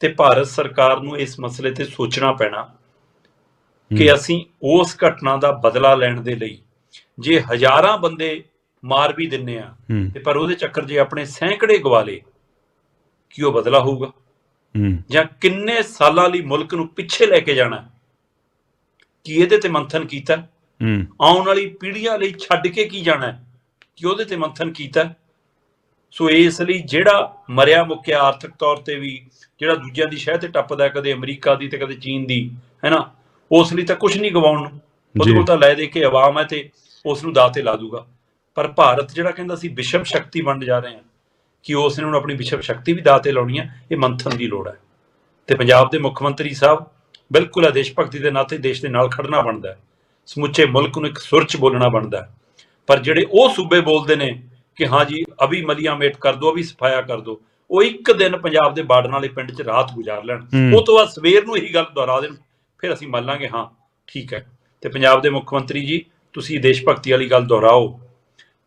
ਤੇ ਭਾਰਤ ਸਰਕਾਰ ਨੂੰ ਇਸ ਮਸਲੇ ਤੇ ਸੋਚਣਾ ਪੈਣਾ ਕਿ ਅਸੀਂ ਉਸ ਘਟਨਾ ਦਾ ਬਦਲਾ ਲੈਣ ਦੇ ਲਈ ਜੇ ਹਜ਼ਾਰਾਂ ਬੰਦੇ ਮਾਰ ਵੀ ਦਿੰਨੇ ਆ ਤੇ ਪਰ ਉਹਦੇ ਚੱਕਰ ਜੇ ਆਪਣੇ ਸੈਂਕੜੇ ਗਵਾ ਲਏ ਕੀ ਉਹ ਬਦਲਾ ਹੋਊਗਾ? ਜਾਂ ਕਿੰਨੇ ਸਾਲਾਂ ਲਈ ਮੁਲਕ ਨੂੰ ਪਿੱਛੇ ਲੈ ਕੇ ਜਾਣਾ? ਕੀ ਇਹਦੇ ਤੇ ਮੰਥਨ ਕੀਤਾ? ਆਉਣ ਵਾਲੀ ਪੀੜ੍ਹੀਆਂ ਲਈ ਛੱਡ ਕੇ ਕੀ ਜਾਣਾ? ਕਿ ਉਹਦੇ ਤੇ ਮੰਥਨ ਕੀਤਾ? ਸੋ ਇਸ ਲਈ ਜਿਹੜਾ ਮਰਿਆ ਮੁੱਕਿਆ ਆਰਥਿਕ ਤੌਰ ਤੇ ਵੀ ਜਿਹੜਾ ਦੂਜਿਆਂ ਦੀ ਸ਼ਹਿ ਤੇ ਟੱਪਦਾ ਕਦੇ ਅਮਰੀਕਾ ਦੀ ਤੇ ਕਦੇ ਚੀਨ ਦੀ ਹੈਨਾ? ਉਸ ਲਈ ਤਾਂ ਕੁਝ ਨਹੀਂ ਗਵਾਉਣ ਨੂੰ। ਉਹਦੇ। ਕੋਲ ਤਾਂ ਲੈ ਦੇ ਕੇ ਆਵਾਮ ਹੈ ਤੇ ਉਸ ਨੂੰ ਦਾਅ ਤੇ ਲਾ ਦੂਗਾ। ਪਰ ਭਾਰਤ ਜਿਹੜਾ ਕਹਿੰਦਾ ਸੀ ਵਿਸ਼ਵ ਸ਼ਕਤੀ ਬਣ ਜਾ ਰਹੇ ਹਾਂ ਕਿ ਉਸ ਨੇ ਹੁਣ ਆਪਣੀ ਵਿਸ਼ਵ ਸ਼ਕਤੀ ਵੀ ਦਾਅ ਤੇ ਲਾਉਣੀ ਹੈ ਇਹ ਮੰਥਨ ਦੀ ਲੋੜ ਹੈ। ਤੇ ਪੰਜਾਬ ਦੇ ਮੁੱਖ ਮੰਤਰੀ ਸਾਹਿਬ ਬਿਲਕੁਲ ਹੈ ਦੇਸ਼ ਭਗਤੀ ਦੇ ਨਾਤੇ ਦੇਸ਼ ਦੇ ਨਾਲ ਖੜਨਾ ਬਣਦਾ ਸਮੁੱਚੇ ਮੁਲਕ ਨੂੰ ਇੱਕ ਸੁਰ 'ਚ ਬੋਲਣਾ ਬਣਦਾ ਪਰ ਜਿਹੜੇ ਉਹ ਸੂਬੇ ਬੋਲਦੇ ਨੇ ਕਿ ਹਾਂ ਜੀ ਅਭੀ ਮਲੀਆਂ ਮੇਟ ਕਰ ਦੋ ਅਭੀ ਸਫਾਇਆ ਕਰ ਦੋ। ਉਹ ਇੱਕ ਦਿਨ ਪੰਜਾਬ ਦੇ ਬਾਰਡਰ ਵਾਲੇ ਪਿੰਡ 'ਚ ਰਾਤ ਗੁਜ਼ਾਰ ਲੈਣ। ਉਹ ਤੋਂ ਬਾਅਦ ਸਵੇਰ ਨੂੰ ਇਹੀ ਗੱਲ ਦੁਹਰਾ ਦੇਣ। ਫਿਰ ਅਸੀਂ ਮੰਨ ਲਾਂਗੇ ਹਾਂ ਠੀਕ ਹੈ। ਤੇ ਪੰਜਾਬ ਦੇ ਮੁੱਖ ਮੰਤਰੀ ਜੀ ਤੁਸੀਂ ਦੇਸ਼ ਭਗਤੀ ਵਾਲੀ ਗੱਲ ਦੁਹਰਾਓ।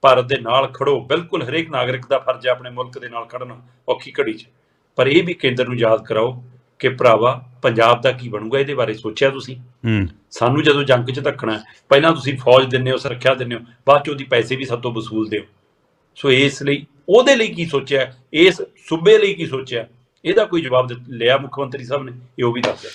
ਭਾਰਤ ਦੇ ਨਾਲ ਖੜੋ। ਬਿਲਕੁਲ ਹਰੇਕ ਨਾਗਰਿਕ ਦਾ ਫਰਜ਼ ਹੈ ਆਪਣੇ ਮੁਲਕ ਦੇ ਨਾਲ ਖੜਨਾ ਔਖੀ ਘੜੀ 'ਚ। ਪਰ ਇਹ ਵੀ ਕੇਂਦਰ ਨੂੰ ਯਾਦ ਕਰਾਓ ਕਿ ਭਰਾਵਾ ਪੰਜਾਬ ਦਾ ਕੀ ਬਣੂਗਾ ਇਹਦੇ ਬਾਰੇ ਸੋਚਿਆ ਤੁਸੀਂ? ਹੂੰ। ਸਾਨੂੰ ਜਦੋਂ ਜੰਗ 'ਚ ਧੱਕਣਾ ਪਹਿਲਾਂ ਤੁਸੀਂ ਫੌਜ ਦਿੰਦੇ ਹੋ ਸੁਰੱਖਿਆ ਦਿੰਦੇ ਹੋ ਬਾਅਦ 'ਚ ਉਹਦੀ ਪੈਸੇ ਵੀ ਸਾਤੋਂ ਵਸੂਲਦੇ ਹੋ। ਸੋ ਇਸ ਲਈ ਉਹਦੇ ਲਈ ਕੀ ਸੋਚਿਆ? ਇਸ ਸੂਬੇ ਲਈ ਕੀ ਸੋਚਿਆ? ਇਹਦਾ ਕੋਈ ਜਵਾਬ ਲਿਆ ਮੁੱਖ ਮੰਤਰੀ ਸਾਹਿਬ ਨੇ, ਇਹ ਉਹ ਵੀ ਦੱਸ ਦਿਆ